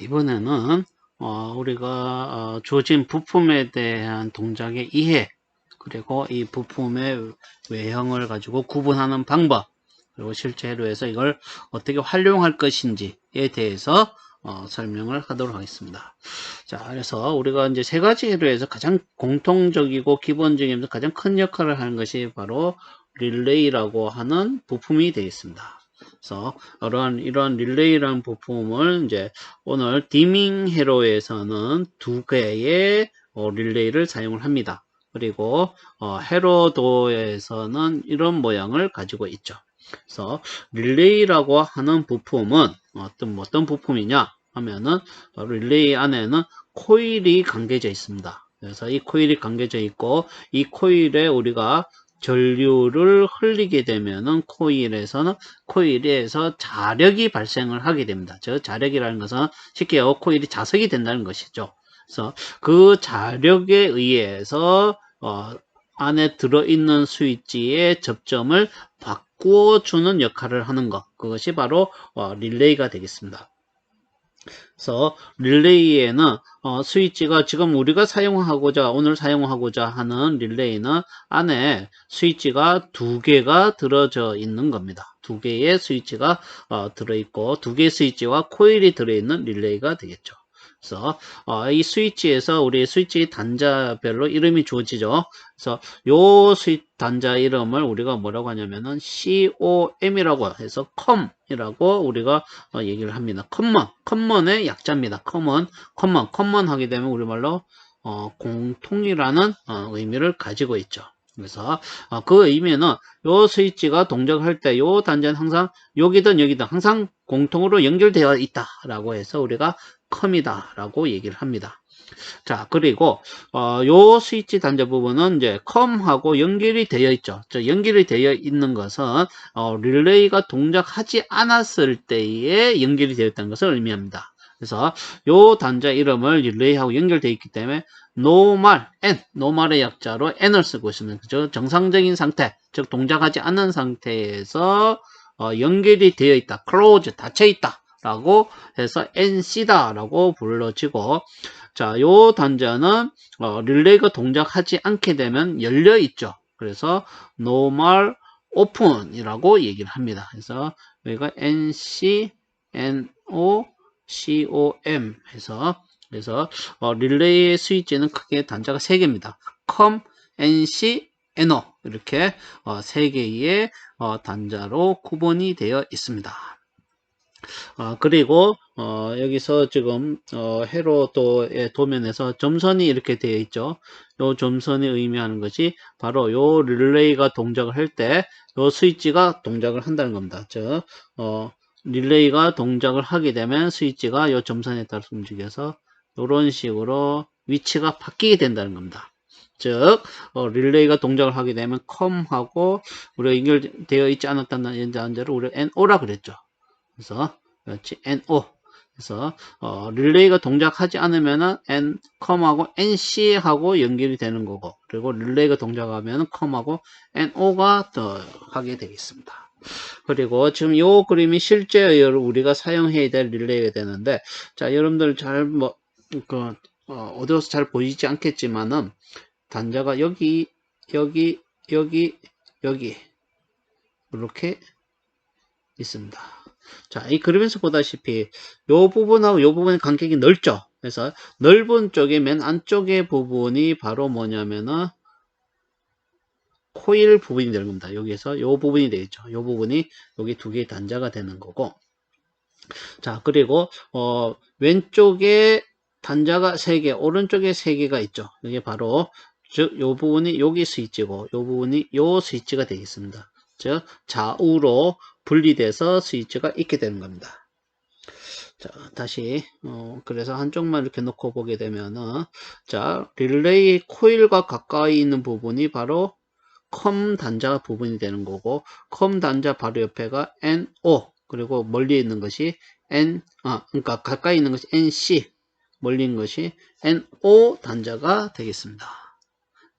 이번에는 어, 우리가 어, 주어진 부품에 대한 동작의 이해 그리고 이 부품의 외형을 가지고 구분하는 방법 그리고 실제로 해서 이걸 어떻게 활용할 것인지에 대해서 어, 설명을 하도록 하겠습니다. 자, 그래서 우리가 이제 세 가지로 해서 가장 공통적이고 기본적이면서 가장 큰 역할을 하는 것이 바로 릴레이라고 하는 부품이 되겠습니다. 그래서 이러한 이러한 릴레이라는 부품을 이제 오늘 디밍 헤로에서는 두 개의 어, 릴레이를 사용을 합니다. 그리고 어, 헤로도에서는 이런 모양을 가지고 있죠. 그래서 릴레이라고 하는 부품은 어떤 뭐 어떤 부품이냐 하면은 바로 릴레이 안에는 코일이 감겨져 있습니다. 그래서 이 코일이 감겨져 있고 이 코일에 우리가 전류를 흘리게 되면은 코일에서는 코일에서 자력이 발생을 하게 됩니다. 저 자력이라는 것은 쉽게 요 코일이 자석이 된다는 것이죠. 그래서 그 자력에 의해서 어, 안에 들어있는 스위치의 접점을 바꾸어 주는 역할을 하는 것 그것이 바로 어, 릴레이가 되겠습니다. 그래서 릴레이에는 어, 스위치가 지금 우리가 사용하고자 오늘 사용하고자 하는 릴레이는 안에 스위치가 두 개가 들어져 있는 겁니다. 두 개의 스위치가 어, 들어있고 두 개의 스위치와 코일이 들어있는 릴레이가 되겠죠. 그래서 어, 이 스위치에서 우리 스위치 단자별로 이름이 주어지죠. 그래서 요 스위치 단자 이름을 우리가 뭐라고 하냐면은 COM이라고 해서 컴이라고 우리가 어, 얘기를 합니다. 커먼, 커먼의 약자입니다. 커먼, 커먼, 커먼 하게 되면 우리말로 어, 공통이라는 어, 의미를 가지고 있죠. 그래서 어, 그 의미는 요 스위치가 동작할 때 요 단자는 항상 여기든 여기든 항상 공통으로 연결되어 있다라고 해서 우리가 컴이다 라고 얘기를 합니다. 자, 그리고, 어, 요 스위치 단자 부분은 이제 컴하고 연결이 되어 있죠. 저 연결이 되어 있는 것은, 어, 릴레이가 동작하지 않았을 때에 연결이 되어 있다는 것을 의미합니다. 그래서 요 단자 이름을 릴레이하고 연결되어 있기 때문에 노말, n, 노말의 약자로 n을 쓰고 있습니다. 그죠? 정상적인 상태, 즉 동작하지 않는 상태에서 어, 연결이 되어 있다, close, 닫혀 있다. 라고 해서 NC다 라고 불러지고 자, 요 단자는 어, 릴레이가 동작하지 않게 되면 열려 있죠. 그래서 normal open이라고 얘기를 합니다. 그래서 여기가 NC, NO, COM 해서 그래서 어, 릴레이의 스위치는 크게 단자가 세 개입니다. COM, NC, NO 이렇게 어, 세 개의 어, 단자로 구분이 되어 있습니다. 아, 그리고 어, 여기서 지금 어, 헤로도의 도면에서 점선이 이렇게 되어 있죠. 요 점선이 의미하는 것이 바로 요 릴레이가 동작을 할 때 요 스위치가 동작을 한다는 겁니다. 즉 어, 릴레이가 동작을 하게 되면 스위치가 요 점선에 따라서 움직여서 이런 식으로 위치가 바뀌게 된다는 겁니다. 즉 어, 릴레이가 동작을 하게 되면 컴하고 우리가 연결되어 있지 않았다는 단자를 우리가 NO라 그랬죠. 그래서 그렇지 NO 그래서 어, 릴레이가 동작하지 않으면은 N 컴하고 NC하고 연결이 되는 거고 그리고 릴레이가 동작하면은 컴하고 NO가 더 하게 되겠습니다. 그리고 지금 이 그림이 실제 우리가 사용해야 될 릴레이가 되는데 자 여러분들 잘뭐 그, 어, 어디서 잘 보이지 않겠지만은 단자가 여기 여기 여기 여기 이렇게 있습니다. 자, 이 그림에서 보다시피 요 부분하고 요 부분의 간격이 넓죠. 그래서 넓은 쪽의 맨 안쪽의 부분이 바로 뭐냐면은 코일 부분이 되는 겁니다. 여기에서 요 부분이 되겠죠. 요 부분이 여기 두 개의 단자가 되는 거고. 자, 그리고 어 왼쪽에 단자가 세 개, 오른쪽에 세 개가 있죠. 이게 바로 즉 요 부분이 여기 스위치고 요 부분이 요 스위치가 되겠습니다. 즉 좌우로 분리돼서 스위치가 있게 되는 겁니다. 자, 다시 어, 그래서 한쪽만 이렇게 놓고 보게 되면은 자, 릴레이 코일과 가까이 있는 부분이 바로 컴 단자 부분이 되는 거고 컴 단자 바로 옆에가 NO 그리고 멀리 있는 것이 N 아 그러니까 가까이 있는 것이 NC 멀리 있는 것이 NO 단자가 되겠습니다.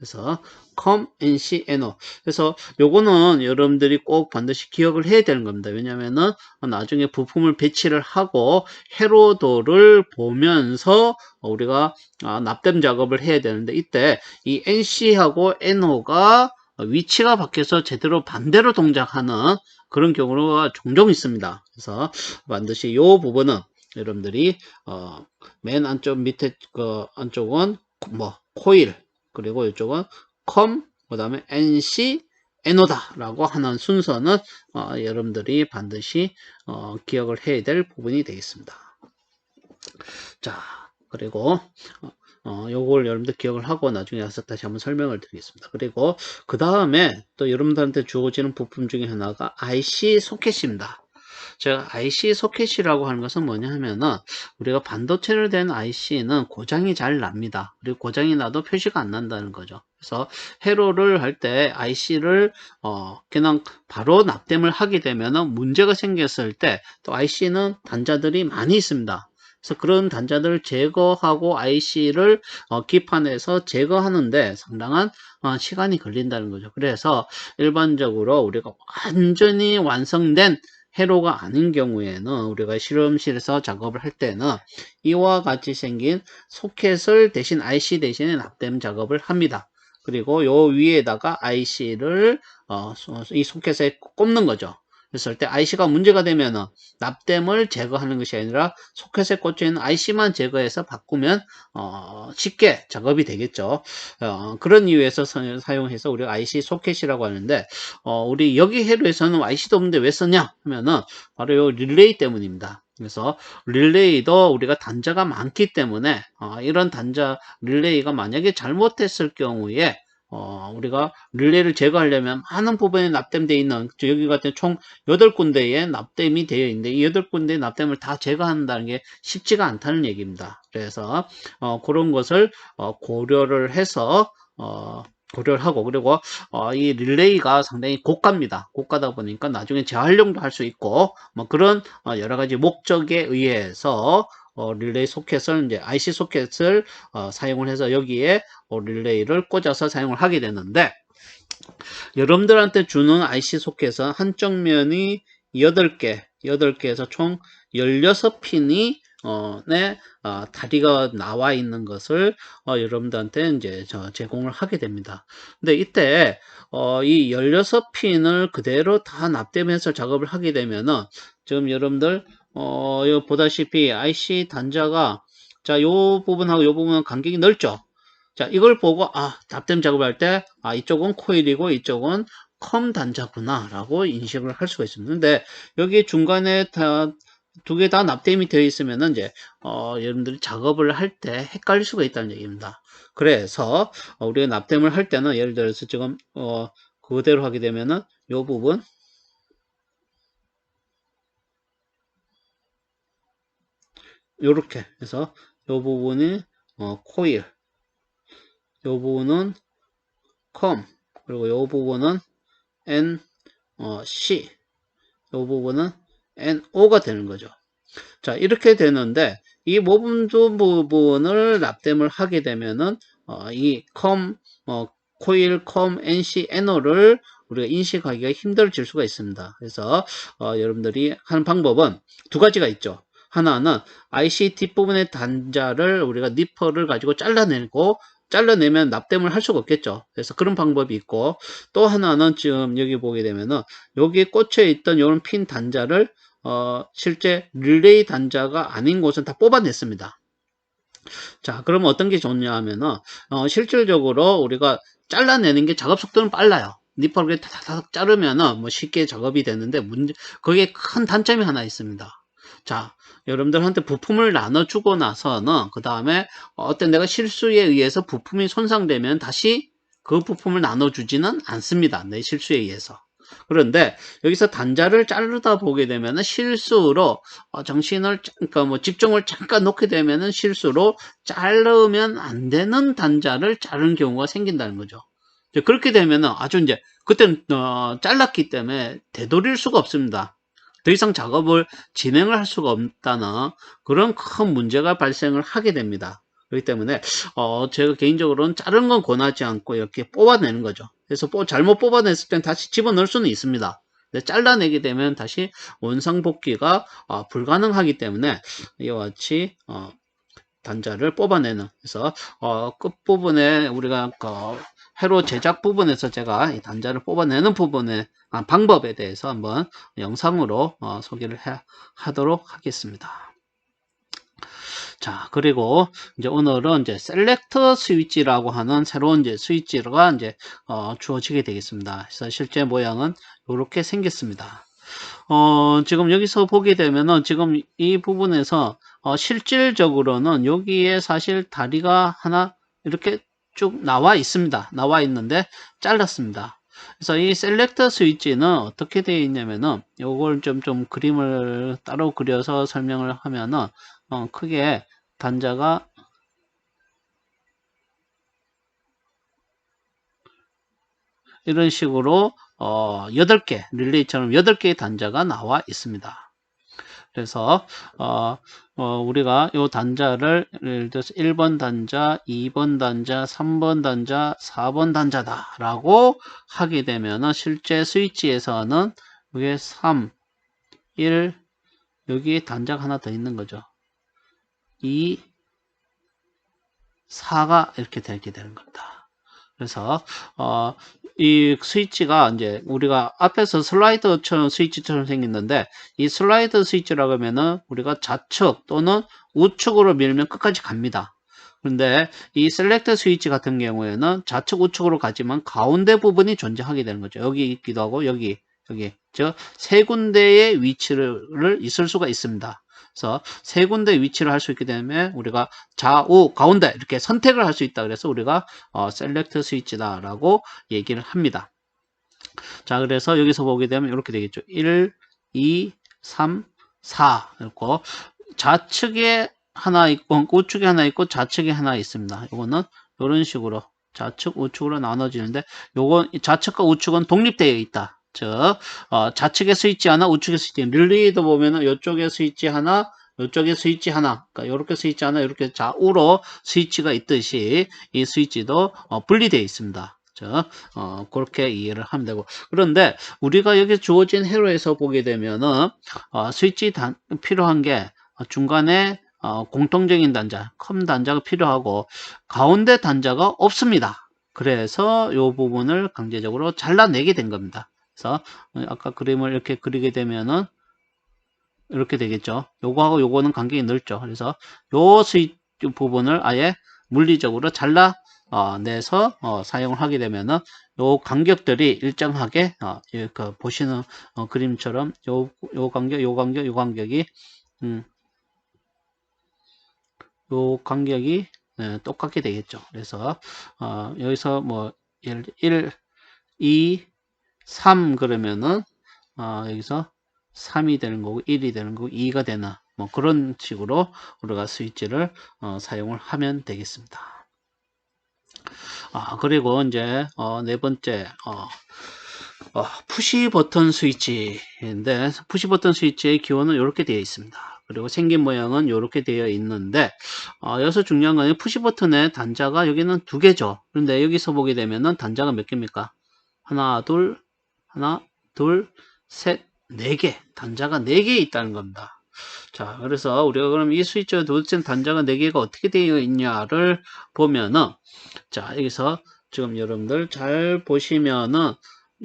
그래서 com nc no 그래서 요거는 여러분들이 꼭 반드시 기억을 해야 되는 겁니다. 왜냐면은 나중에 부품을 배치를 하고 회로도를 보면서 우리가 아, 납땜 작업을 해야 되는데 이때 이 nc하고 no가 위치가 바뀌어서 제대로 반대로 동작하는 그런 경우가 종종 있습니다. 그래서 반드시 이 부분은 여러분들이 어, 맨 안쪽 밑에 그 안쪽은 뭐 코일 그리고 이쪽은 컴 그다음에 nc NO다 라고 하는 순서는 어, 여러분들이 반드시 어, 기억을 해야 될 부분이 되겠습니다. 자 그리고 어, 어, 요걸 여러분들 기억을 하고 나중에 와서 다시 한번 설명을 드리겠습니다. 그리고 그 다음에 또 여러분들한테 주어지는 부품 중에 하나가 IC 소켓입니다. 제가 IC 소켓이라고 하는 것은 뭐냐 하면은 우리가 반도체를 된 IC는 고장이 잘 납니다. 그리고 고장이 나도 표시가 안 난다는 거죠. 그래서 회로를 할 때 IC를 어 그냥 바로 납땜을 하게 되면은 문제가 생겼을 때 또 IC는 단자들이 많이 있습니다. 그래서 그런 단자들을 제거하고 IC를 어, 기판에서 제거하는데 상당한 어, 시간이 걸린다는 거죠. 그래서 일반적으로 우리가 완전히 완성된 회로가 아닌 경우에는 우리가 실험실에서 작업을 할 때는 이와 같이 생긴 소켓을 대신 IC 대신에 납땜 작업을 합니다. 그리고 요 위에다가 IC를 어, 이 소켓에 꼽는 거죠. 그랬을 때 IC가 문제가 되면 납땜을 제거하는 것이 아니라 소켓에 꽂혀 있는 IC만 제거해서 바꾸면 어, 쉽게 작업이 되겠죠. 어, 그런 이유에서 사용해서 우리가 IC 소켓이라고 하는데 어, 우리 여기 회로에서는 IC도 없는데 왜 썼냐 하면은 바로 요 릴레이 때문입니다. 그래서 릴레이도 우리가 단자가 많기 때문에 어, 이런 단자 릴레이가 만약에 잘못했을 경우에 어, 우리가 릴레이를 제거하려면 많은 부분에 납땜되어 있는 여기 같은 총 8군데에 납땜이 되어 있는데 이 8군데의 납땜을 다 제거한다는 게 쉽지가 않다는 얘기입니다. 그래서 어, 그런 것을 어, 고려를 해서 어, 고려를 하고 그리고 어, 이 릴레이가 상당히 고가입니다. 고가다 보니까 나중에 재활용도 할 수 있고 뭐 그런 어, 여러 가지 목적에 의해서 어, 릴레이 소켓을 이제 IC 소켓을 어, 사용을 해서 여기에 어, 릴레이를 꽂아서 사용을 하게 되는데 여러분들한테 주는 IC 소켓은 한쪽 면이 8개 8개에서 총 16핀이 어, 네, 어, 다리가 나와 있는 것을 어, 여러분들한테 이제 제공을 하게 됩니다. 근데 이때 어, 이 16핀을 그대로 다 납땜해서 작업을 하게 되면은 지금 여러분들 어, 요 보다시피 IC 단자가 자, 요 부분하고 요 부분은 간격이 넓죠. 자, 이걸 보고 아, 납땜 작업을 할때 아, 이쪽은 코일이고 이쪽은 컴 단자구나 라고 인식을 할 수가 있습니다. 근데 여기 중간에 다 두 개 다 납땜이 되어 있으면은 이제 어, 여러분들이 작업을 할 때 헷갈릴 수가 있다는 얘기입니다. 그래서 어, 우리가 납땜을 할 때는 예를 들어서 지금 어, 그대로 하게 되면은 요 부분 요렇게 해서 요 부분이 어, 코일 요 부분은 컴 그리고 요 부분은 N 어, C. 요 부분은 NO가 되는 거죠. 자 이렇게 되는데 이 모든 부분을 납땜을 하게 되면은 어, 이컴 어, 코일 컴 NC NO를 우리가 인식하기가 힘들어질 수가 있습니다. 그래서 어, 여러분들이 하는 방법은 두 가지가 있죠 하나는 IC 뒷부분의 단자를 우리가 니퍼를 가지고 잘라내고 잘라내면 납땜을 할 수가 없겠죠. 그래서 그런 방법이 있고 또 하나는 지금 여기 보게 되면은 여기 꽂혀 있던 이런 핀 단자를 어 실제 릴레이 단자가 아닌 곳은 다 뽑아냈습니다. 자, 그러면 어떤 게 좋냐 하면은 어, 실질적으로 우리가 잘라내는 게 작업 속도는 빨라요. 니퍼를 다다닥 자르면은 뭐 쉽게 작업이 되는데 문제 거기에 큰 단점이 하나 있습니다. 자, 여러분들한테 부품을 나눠주고 나서는 그 다음에 어떤 내가 실수에 의해서 부품이 손상되면 다시 그 부품을 나눠주지는 않습니다. 내 실수에 의해서. 그런데 여기서 단자를 자르다 보게 되면 실수로 어, 정신을 그러니까 뭐 집중을 잠깐 놓게 되면 실수로 자르면 안 되는 단자를 자른 경우가 생긴다는 거죠. 그렇게 되면 아주 이제 그때는 어, 잘랐기 때문에 되돌릴 수가 없습니다. 더 이상 작업을 진행을 할 수가 없다는 그런 큰 문제가 발생을 하게 됩니다. 그렇기 때문에 어, 제가 개인적으로는 자른 건 권하지 않고 이렇게 뽑아내는 거죠. 그래서 뽑- 잘못 뽑아냈을 땐 다시 집어넣을 수는 있습니다. 근데 잘라내게 되면 다시 원상복귀가 어, 불가능하기 때문에 이와 같이 어, 단자를 뽑아내는 그래서 어, 끝부분에 우리가 그 회로 제작 부분에서 제가 이 단자를 뽑아내는 부분의 아, 방법에 대해서 한번 영상으로 어, 소개를 해- 하도록 하겠습니다. 자, 그리고 이제 오늘은 이제 셀렉터 스위치라고 하는 새로운 이제 스위치가 이제 어, 주어지게 되겠습니다. 그래서 실제 모양은 이렇게 생겼습니다. 어, 지금 여기서 보게 되면은 지금 이 부분에서 어, 실질적으로는 여기에 사실 다리가 하나 이렇게 쭉 나와 있습니다. 나와 있는데 잘랐습니다. 그래서 이 셀렉터 스위치는 어떻게 되어 있냐면은 요걸 좀 좀 그림을 따로 그려서 설명을 하면은 어, 크게 단자가 이런 식으로 어, 8개 릴레이처럼 8개의 단자가 나와 있습니다. 그래서 어, 어, 우리가 이 단자를 예를 들어서 1번 단자, 2번 단자, 3번 단자, 4번 단자다 라고 하게 되면 실제 스위치에서는 이게 3, 1 여기에 단자가 하나 더 있는 거죠. 2, 4가 이렇게 되게 되는 겁니다. 그래서 어, 이 스위치가 이제 우리가 앞에서 슬라이더처럼 스위치처럼 생겼는데 이 슬라이더 스위치라고 하면은 우리가 좌측 또는 우측으로 밀면 끝까지 갑니다. 그런데 이 셀렉터 스위치 같은 경우에는 좌측 우측으로 가지만 가운데 부분이 존재하게 되는 거죠. 여기 있기도 하고 여기 여기 즉 세 군데의 위치를 있을 수가 있습니다. 그래서 세 군데 위치를 할 수 있게 되면 우리가 좌우 가운데 이렇게 선택을 할 수 있다 그래서 우리가 어, 셀렉트 스위치다 라고 얘기를 합니다. 자 그래서 여기서 보게 되면 이렇게 되겠죠. 1, 2, 3, 4 이렇고 좌측에 하나 있고 우측에 하나 있고 좌측에 하나 있습니다. 이거는 이런 식으로 좌측 우측으로 나눠지는데 요건 좌측과 우측은 독립되어 있다. 즉 어, 좌측에 스위치 하나 우측에 스위치 릴리도 보면은 이쪽에 스위치 하나 이쪽에 스위치 하나 그러니까 이렇게 스위치 하나 이렇게 좌우로 스위치가 있듯이 이 스위치도 어, 분리되어 있습니다. 자, 어, 그렇게 이해를 하면 되고 그런데 우리가 여기 주어진 회로에서 보게 되면은 어, 스위치 단, 필요한 게 중간에 어, 공통적인 단자, 컴 단자가 필요하고 가운데 단자가 없습니다. 그래서 이 부분을 강제적으로 잘라내게 된 겁니다. 그래서 아까 그림을 이렇게 그리게 되면은 이렇게 되겠죠. 요거하고 요거는 간격이 넓죠. 그래서 요 스위치 부분을 아예 물리적으로 잘라 어, 내서 어, 사용을 하게 되면은 요 간격들이 일정하게 어, 이렇게 보시는 어, 그림처럼 요, 요 간격, 요 간격, 요 간격이 음, 요 간격이 네, 똑같게 되겠죠. 그래서 어, 여기서 뭐 예를 1, 2, 3 그러면은 어, 여기서 3이 되는 거고 1이 되는 거고 2가 되는 뭐 그런 식으로 우리가 스위치를 어, 사용을 하면 되겠습니다. 아 그리고 이제 어, 네 번째 어, 어, 푸시 버튼 스위치인데 푸시 버튼 스위치의 기호는 이렇게 되어 있습니다. 그리고 생긴 모양은 이렇게 되어 있는데 어, 여기서 중요한 건 푸시 버튼의 단자가 여기는 두 개죠. 그런데 여기서 보게 되면은 단자가 몇 개입니까? 하나, 둘, 하나, 둘, 셋, 네 개. 단자가 네 개 있다는 겁니다. 자, 그래서 우리가 그럼 이 스위치의 도대체 단자가 네 개가 어떻게 되어 있냐를 보면은, 자, 여기서 지금 여러분들 잘 보시면은,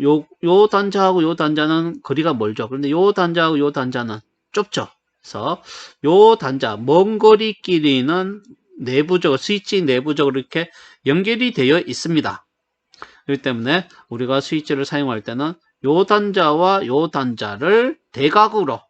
요, 요 단자하고 요 단자는 거리가 멀죠. 그런데 요 단자하고 요 단자는 좁죠. 그래서 요 단자, 먼 거리끼리는 내부적으로, 스위치 내부적으로 이렇게 연결이 되어 있습니다. 그렇기 때문에 우리가 스위치를 사용할 때는 요 단자와 요 단자를 대각으로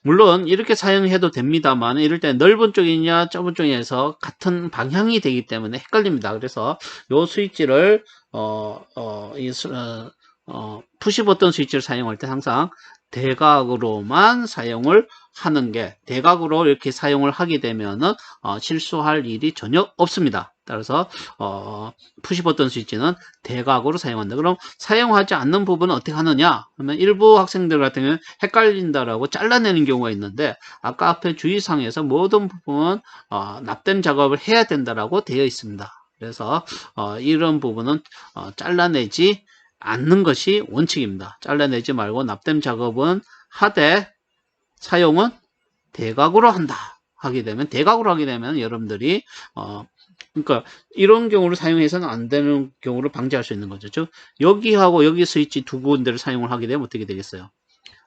물론 이렇게 사용해도 됩니다만 이럴 때 넓은 쪽이냐 좁은 쪽에서 같은 방향이 되기 때문에 헷갈립니다. 그래서 요 스위치를 어, 어, 이, 어, 어, 푸시 버튼 스위치를 사용할 때 항상 대각으로만 사용을 하는 게 대각으로 이렇게 사용을 하게 되면은 어, 실수할 일이 전혀 없습니다. 따라서 어, 푸시 버튼 스위치는 대각으로 사용한다. 그럼 사용하지 않는 부분은 어떻게 하느냐? 그러면 일부 학생들 같은 경우는 헷갈린다라고 잘라내는 경우가 있는데 아까 앞에 주의사항에서 모든 부분은 어, 납땜 작업을 해야 된다라고 되어 있습니다. 그래서 어, 이런 부분은 어, 잘라내지 않는 것이 원칙입니다. 잘라내지 말고 납땜 작업은 하되 사용은 대각으로 한다. 하게 되면 대각으로 하게 되면 여러분들이 어 그러니까 이런 경우를 사용해서는 안 되는 경우를 방지할 수 있는 거죠. 즉 여기하고 여기 스위치 두 군데를 사용을 하게 되면 어떻게 되겠어요?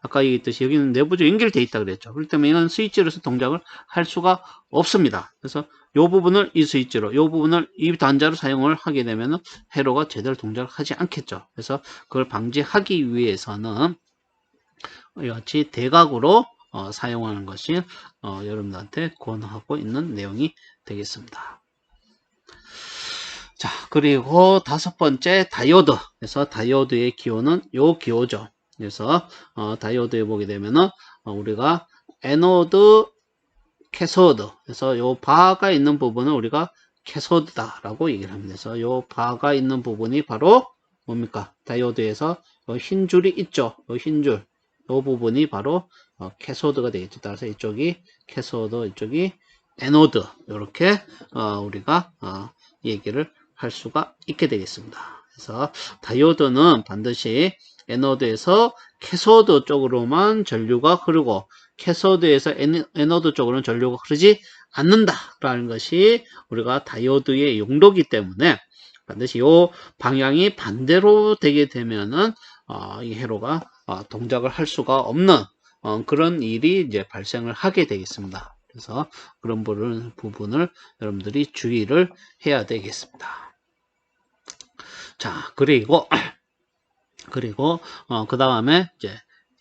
아까 얘기했듯이 여기는 내부적으로 연결되어 있다 그랬죠. 그렇기 때문에 이건 스위치로서 동작을 할 수가 없습니다. 그래서 이 부분을 이 스위치로, 이 부분을 이 단자로 사용을 하게 되면 회로가 제대로 동작을 하지 않겠죠. 그래서 그걸 방지하기 위해서는 이와 같이 대각으로 어, 사용하는 것이 어, 여러분들한테 권하고 있는 내용이 되겠습니다. 자, 그리고 다섯 번째 다이오드. 그래서 다이오드의 기호는 요 기호죠. 그래서 어, 다이오드에 보게 되면은 어, 우리가 에노드, 캐소드. 그래서 요 바가 있는 부분은 우리가 캐소드다라고 얘기를 합니다. 그래서 요 바가 있는 부분이 바로 뭡니까? 다이오드에서 요흰 줄이 있죠. 요흰 줄. 요 부분이 바로 어, 캐소드가 되겠죠. 따라서 이쪽이 캐소드, 이쪽이 에노드. 이렇게 어, 우리가 어, 얘기를 할 수가 있게 되겠습니다. 그래서 다이오드는 반드시 에노드에서 캐소드 쪽으로만 전류가 흐르고 캐소드에서 에너- 에노드 쪽으로는 전류가 흐르지 않는다라는 것이 우리가 다이오드의 용도이기 때문에 반드시 이 방향이 반대로 되게 되면은 어, 이 회로가 어, 동작을 할 수가 없는 어, 그런 일이 이제 발생을 하게 되겠습니다. 그래서 그런 부분- 부분을 여러분들이 주의를 해야 되겠습니다. 자, 그리고 그리고 그 다음에 이제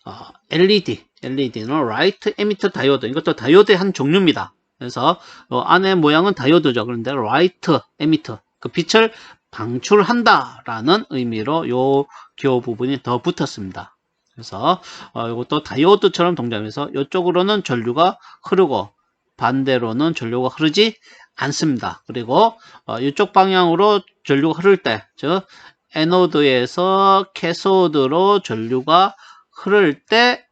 어, LED, LED는 Light Emitter Diode. 이것도 다이오드의 한 종류입니다. 그래서 어, 안에 모양은 다이오드죠. 그런데 Light Emitter, 그 빛을 방출한다라는 의미로 요 기호 부분이 더 붙었습니다. 그래서 어, 이것도 다이오드처럼 동작해서 이쪽으로는 전류가 흐르고 반대로는 전류가 흐르지 않습니다. 그리고 어, 이쪽 방향으로 전류가 흐를 때, 즉 에노드에서 캐소드로 전류가 흐를 때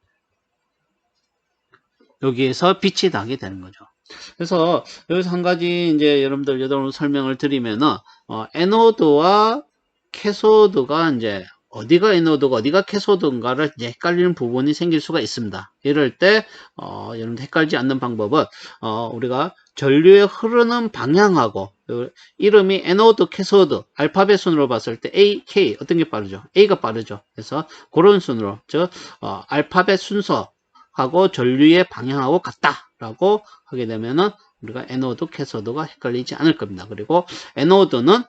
여기에서 빛이 나게 되는 거죠. 그래서 여기서 한 가지 이제 여러분들 여러분 설명을 드리면은 어, 에노드와 캐소드가 이제 어디가 에노드가 어디가 캐소드인가를 헷갈리는 부분이 생길 수가 있습니다. 이럴 때 어, 여러분 헷갈리지 않는 방법은 어, 우리가 전류의 흐르는 방향하고 그 이름이 에노드, 캐소드 알파벳 순으로 봤을 때 A, K 어떤 게 빠르죠? A가 빠르죠. 그래서 그런 순으로 즉 어, 알파벳 순서하고 전류의 방향하고 같다라고 하게 되면은 우리가 에노드, 캐소드가 헷갈리지 않을 겁니다. 그리고 에노드는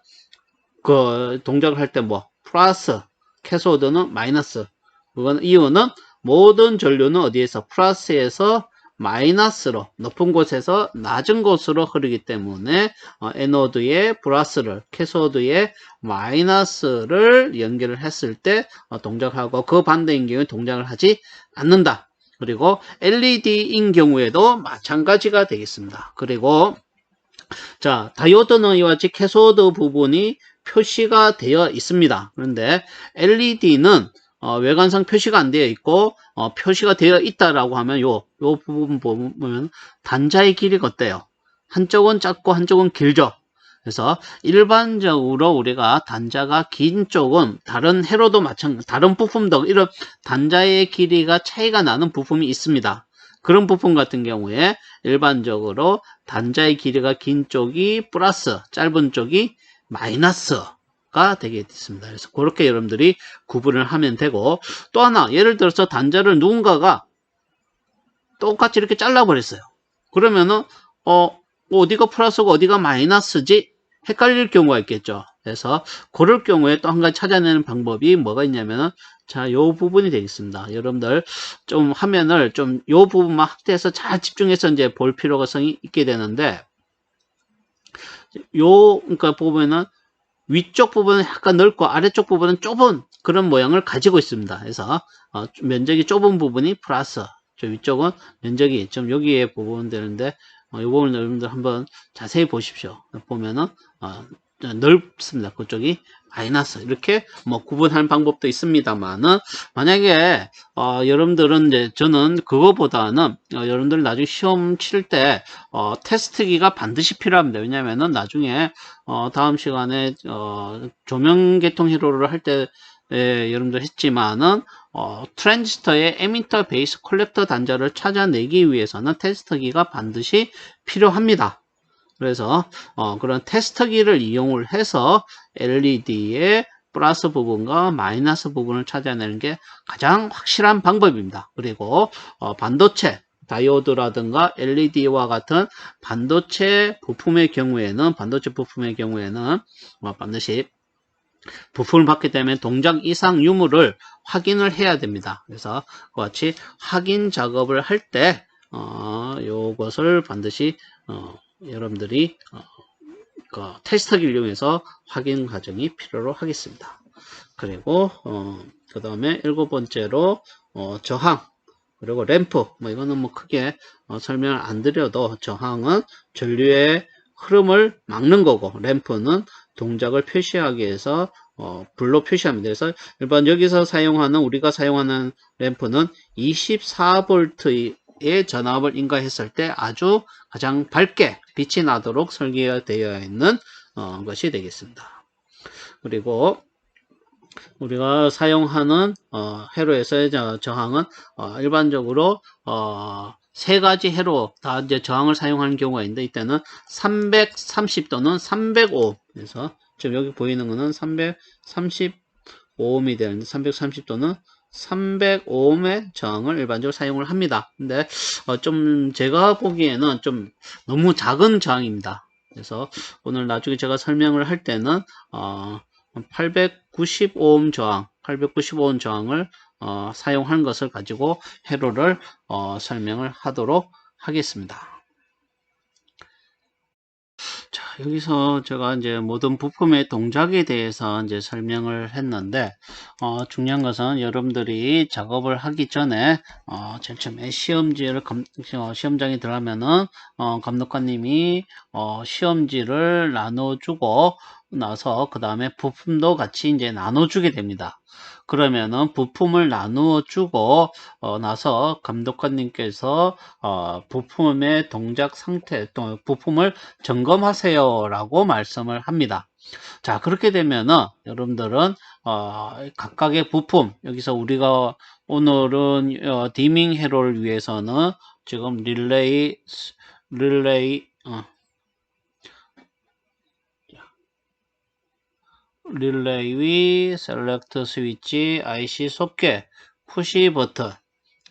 그 동작을 할 때 뭐 플러스, 캐소드는 마이너스. 그건 이유는 모든 전류는 어디에서 플러스에서 마이너스로 높은 곳에서 낮은 곳으로 흐르기 때문에 어, 에노드의 플러스를 캐소드의 마이너스를 연결을 했을 때 어, 동작하고 그 반대인 경우에 동작을 하지 않는다. 그리고 LED인 경우에도 마찬가지가 되겠습니다. 그리고 자 다이오드는 이와 같이 캐소드 부분이 표시가 되어 있습니다. 그런데 LED는 어, 외관상 표시가 안 되어 있고 어, 표시가 되어 있다라고 하면 요, 요 부분 보면 단자의 길이가 어때요? 한쪽은 짧고 한쪽은 길죠. 그래서 일반적으로 우리가 단자가 긴 쪽은 다른 회로도 마찬가지, 다른 부품도 이런 단자의 길이가 차이가 나는 부품이 있습니다. 그런 부품 같은 경우에 일반적으로 단자의 길이가 긴 쪽이 플러스, 짧은 쪽이 마이너스가 되겠습니다. 그래서 그렇게 여러분들이 구분을 하면 되고 또 하나 예를 들어서 단자를 누군가가 똑같이 이렇게 잘라버렸어요. 그러면은 어 어디가 플러스고 어디가 마이너스지 헷갈릴 경우가 있겠죠. 그래서 그럴 경우에 또 한 가지 찾아내는 방법이 뭐가 있냐면은 자, 요 부분이 되겠습니다. 여러분들 좀 화면을 좀 요 부분만 확대해서 잘 집중해서 이제 볼 필요가 있게 되는데 요 그러니까 보면은 위쪽 부분은 약간 넓고 아래쪽 부분은 좁은 그런 모양을 가지고 있습니다. 그래서 어, 면적이 좁은 부분이 플러스, 저 위쪽은 면적이 좀 여기에 부분 되는데 어, 이 부분 여러분들 한번 자세히 보십시오. 보면은 어, 넓습니다. 그쪽이 마이너스 이렇게 뭐 구분하는 방법도 있습니다만은 만약에 어, 여러분들은 이제 저는 그거보다는 어, 여러분들 나중에 시험 칠때 어, 테스트기가 반드시 필요합니다. 왜냐하면은 나중에 어, 다음 시간에 어, 조명 계통 회로를 할때 여러분들 했지만은 어, 트랜지스터의 에미터 베이스 콜렉터 단자를 찾아내기 위해서는 테스트기가 반드시 필요합니다. 그래서 어, 그런 테스트기를 이용을 해서 LED의 플러스 부분과 마이너스 부분을 찾아내는 게 가장 확실한 방법입니다. 그리고 어, 반도체 다이오드라든가 LED와 같은 반도체 부품의 경우에는 반도체 부품의 경우에는 어, 반드시 부품을 받게 되면 동작 이상 유무를 확인을 해야 됩니다. 그래서 그와 같이 확인 작업을 할때 어, 요것을 반드시 어, 여러분들이 어, 그 테스터기를 이용해서 확인 과정이 필요로 하겠습니다. 그리고 어, 그 다음에 일곱 번째로 어, 저항 그리고 램프 뭐 이거는 뭐 크게 어, 설명을 안 드려도 저항은 전류의 흐름을 막는 거고 램프는 동작을 표시하기 위해서 어, 불로 표시합니다. 그래서 일반 여기서 사용하는 우리가 사용하는 램프는 24V의 전압을 인가했을 때 아주 가장 밝게 빛이 나도록 설계되어 있는 어, 것이 되겠습니다. 그리고 우리가 사용하는 어, 회로에서의 저, 저항은 어, 일반적으로 어, 세 가지 회로 다 이제 저항을 사용하는 경우가 있는데 이때는 330 또는 305 그래서 지금 여기 보이는 거는 335ohm이 되는데 330 또는 305ohm의 저항을 일반적으로 사용을 합니다. 근데 어, 좀 제가 보기에는 좀 너무 작은 저항입니다. 그래서 오늘 나중에 제가 설명을 할 때는 어, 895ohm 저항, 895ohm 저항을 어, 사용한 것을 가지고 회로를 어, 설명을 하도록 하겠습니다. 자, 여기서 제가 이제 모든 부품의 동작에 대해서 이제 설명을 했는데, 어, 중요한 것은 여러분들이 작업을 하기 전에, 어, 제일 처음에 시험지를, 감, 어, 시험장에 들어가면은, 어, 감독관님이, 어, 시험지를 나눠주고 나서, 그 다음에 부품도 같이 이제 나눠주게 됩니다. 그러면은 부품을 나누어 주고 어, 나서 감독관님께서 어, 부품의 동작 상태 또 부품을 점검하세요 라고 말씀을 합니다. 자 그렇게 되면은 여러분들은 어, 각각의 부품 여기서 우리가 오늘은 어, 디밍 회로를 위해서는 지금 릴레이 릴레이 어, 릴레이, 셀렉트 스위치, IC 속계, 푸시 버튼,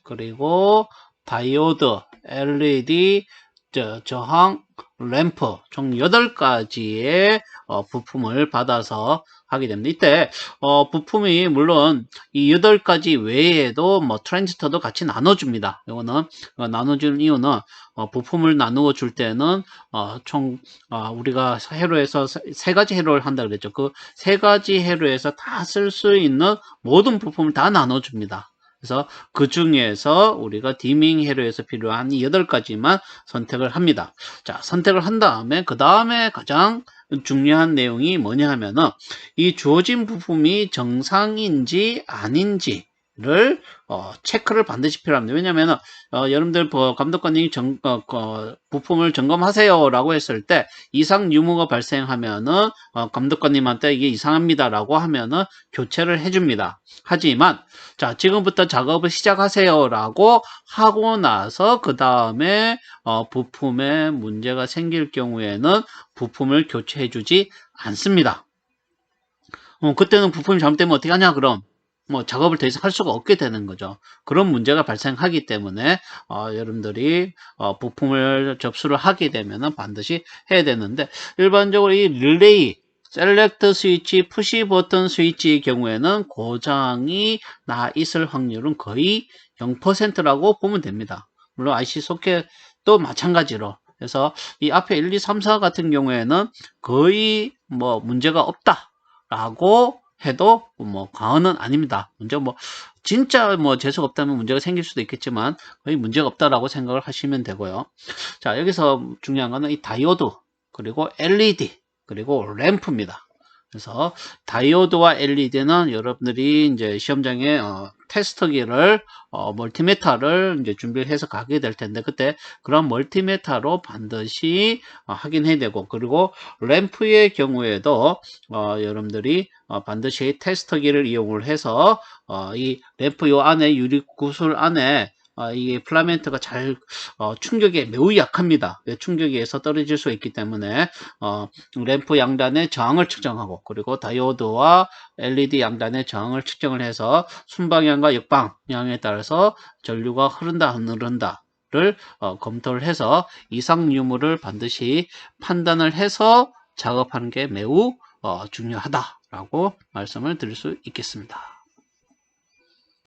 그리고 다이오드, LED, 저, 저항, 램프 총 8가지의 어, 부품을 받아서 하게 됩니다. 이때 어, 부품이 물론 이 8가지 외에도 뭐 트랜지스터도 같이 나눠줍니다. 이거는 어, 나눠주는 이유는 어, 부품을 나누어 줄 때는 어, 총 어, 우리가 회로에서 세 가지 회로를 한다 그랬죠. 그세 가지 회로에서 다 쓸 수 있는 모든 부품을 다 나눠줍니다. 그래서 그 중에서 우리가 디밍 회로에서 필요한 이 8가지만 선택을 합니다. 자, 선택을 한 다음에 그 다음에 가장 중요한 내용이 뭐냐 하면은 이 주어진 부품이 정상인지 아닌지 를 어, 체크를 반드시 필요합니다. 왜냐하면 어, 여러분들 뭐 감독관님이 정, 어, 어, 부품을 점검하세요라고 했을 때 이상 유무가 발생하면은 어, 감독관님한테 이게 이상합니다라고 하면은 교체를 해줍니다. 하지만 자 지금부터 작업을 시작하세요라고 하고 나서 그 다음에 어, 부품에 문제가 생길 경우에는 부품을 교체해주지 않습니다. 어, 그때는 부품이 잘못되면 어떻게 하냐 그럼 뭐 작업을 더 이상 할 수가 없게 되는 거죠. 그런 문제가 발생하기 때문에 어, 여러분들이 어, 부품을 접수를 하게 되면 반드시 해야 되는데 일반적으로 이 릴레이 셀렉트 스위치, 푸시 버튼 스위치의 경우에는 고장이 나 있을 확률은 거의 0%라고 보면 됩니다. 물론 IC 소켓도 마찬가지로 그래서 이 앞에 1, 2, 3, 4 같은 경우에는 거의 뭐 문제가 없다라고 해도 뭐 과언은 아닙니다. 먼저 뭐 진짜 뭐 재수가 없다면 문제가 생길 수도 있겠지만 거의 문제가 없다라고 생각을 하시면 되고요. 자 여기서 중요한 거는 이 다이오드 그리고 LED 그리고 램프입니다. 그래서 다이오드와 LED는 여러분들이 이제 시험장에 어, 테스터기를 어, 멀티메타를 이제 준비를 해서 가게 될 텐데 그때 그런 멀티메타로 반드시 어, 확인해야 되고 그리고 램프의 경우에도 어, 여러분들이 어, 반드시 테스터기를 이용을 해서 어, 이 램프 요 안에 유리 구슬 안에 어, 이게 플라멘트가 잘 어, 충격에 매우 약합니다. 왜 충격에 의해서 떨어질 수 있기 때문에 어, 램프 양단의 저항을 측정하고 그리고 다이오드와 LED 양단의 저항을 측정을 해서 순방향과 역방향에 따라서 전류가 흐른다 안 흐른다 를 어, 검토를 해서 이상 유무를 반드시 판단을 해서 작업하는 게 매우 어, 중요하다라고 말씀을 드릴 수 있겠습니다.